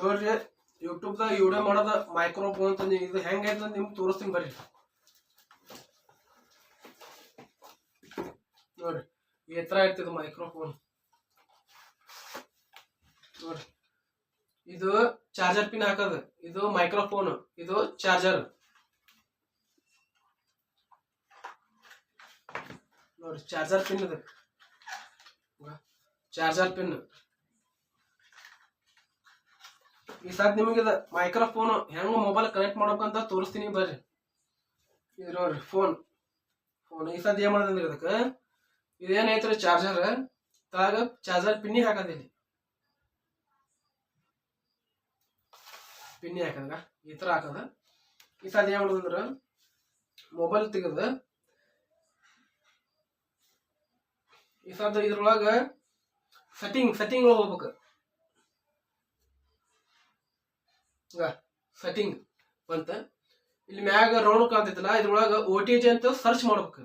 ನೋಡ್ರಿ, ಯೂಟ್ಯೂಬ್ದಾಗ ವಿಡಿಯೋ ಮಾಡೋದ ಮೈಕ್ರೋಫೋನ್ ಅಂತ ಇದು ಹೆಂಗೈತೆ ಅಂತ ನಿಮ್ಗೆ ತೋರಿಸ್ತೀನಿ ಬರ್ರಿ. ನೋಡ್ರಿ, ಈ ಥರ ಇರ್ತದೆ ಮೈಕ್ರೋಫೋನ್ ನೋಡ್ರಿ, ಇದು ಚಾರ್ಜರ್ ಪಿನ್ ಹಾಕೋದು, ಇದು ಮೈಕ್ರೋಫೋನ್ ಇದು ಚಾರ್ಜರ್ ನೋಡ್ರಿ ಚಾರ್ಜರ್ ಪಿನ್ ಇದು. ಚಾರ್ಜರ್ ಪಿನ್ ಈ ಸದ್ ನಿಮಗೆ ಇದು ಮೈಕ್ರೋಫೋನ್ ಹೆಂಗ್ ಮೊಬೈಲ್ ಕನೆಕ್ಟ್ ಮಾಡ್ಬೇಕಂತ ತೋರಿಸ್ತೀನಿ ಬರ್ರಿ. ಇದು ಫೋನ್ ಫೋನ್ ಈ ಸದ್ ಏನ್ ಮಾಡೋದಂದ್ರೆ ಇದಕ್ಕೆ? ಇದೇನೈತ್ರಿ ಚಾರ್ಜರ್ ತಳಗ ಚಾರ್ಜರ್ ಪಿನ್ನಿ ಹಾಕೋದಿಲ್ಲಿ ಪಿನ್ನಿ ಹಾಕದ ಈ ತರ ಹಾಕದ. ಈ ಸದ್ ಏನ್ ಮಾಡೋದಂದ್ರೆ ಮೊಬೈಲ್ ತೆಗೆದ, ಈ ಸದ್ ಇದ್ರೊಳಗ ಸೆಟ್ಟಿಂಗ್ ಸೆಟ್ಟಿಂಗ್ ಹೋಗ್ಬೇಕು. ಸೆಟ್ಟಿಂಗ್ ಬಂತ ಇಲ್ಲಿ ಮ್ಯಾಗ ರೌಂಡ್ ಕಾಣ್ತೈತಲ್ಲ ಇದ್ರೊಳಗ ಓ ಟಿ ಜಿ ಅಂತ ಸರ್ಚ್ ಮಾಡ್ಬೇಕು.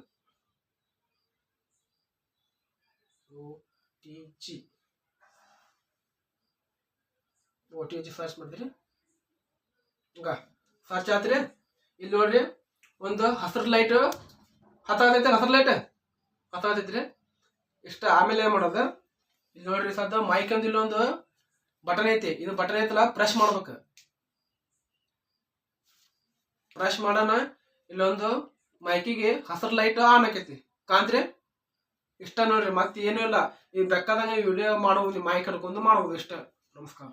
O T G O T G search ಮಾಡಿದ್ರಿ ಹಂಗ ಸರ್ಚ್ ಆತ್ರಿ. ಇಲ್ಲಿ ನೋಡ್ರಿ, ಒಂದು ಹಸಿರು ಲೈಟ್ ಹತ್ತಾಗತೈತೆ ಹಸಿರು ಲೈಟ್ ಹತ್ತಾಗತೈತ್ರಿ ಇಷ್ಟ ಆಮೇಲೆ ಏನ್ ಮಾಡೋದು? ಇಲ್ಲಿ ನೋಡ್ರಿ ಸದ್ದ ಮೈಕ್ ಅಂದ್ ಇಲ್ಲೊಂದು ಬಟನ್ ಐತಿ. ಇದು ಬಟನ್ ಐತಲ್ಲ ಪ್ರೆಸ್ ಮಾಡ್ಬೇಕು. ಪ್ರೆಸ್ ಮಾಡೋಣ, ಇಲ್ಲೊಂದು ಮೈಕಿಗೆ ಹಸಿರು ಲೈಟ್ ಆನ್ ಆಕೈತಿ. ಕಾಂತ್ರಿ ಇಷ್ಟ ನೋಡ್ರಿ, ಮತ್ತೆ ಏನೂ ಇಲ್ಲ. ಈ ಬೆಕ್ಕದಂಗೆ ವಿಡಿಯೋ ಮಾಡುವುದು ಮೈಕ್ ಹಿಡ್ಕೊಂಡು ಮಾಡುವುದು ಇಷ್ಟ. ನಮಸ್ಕಾರ.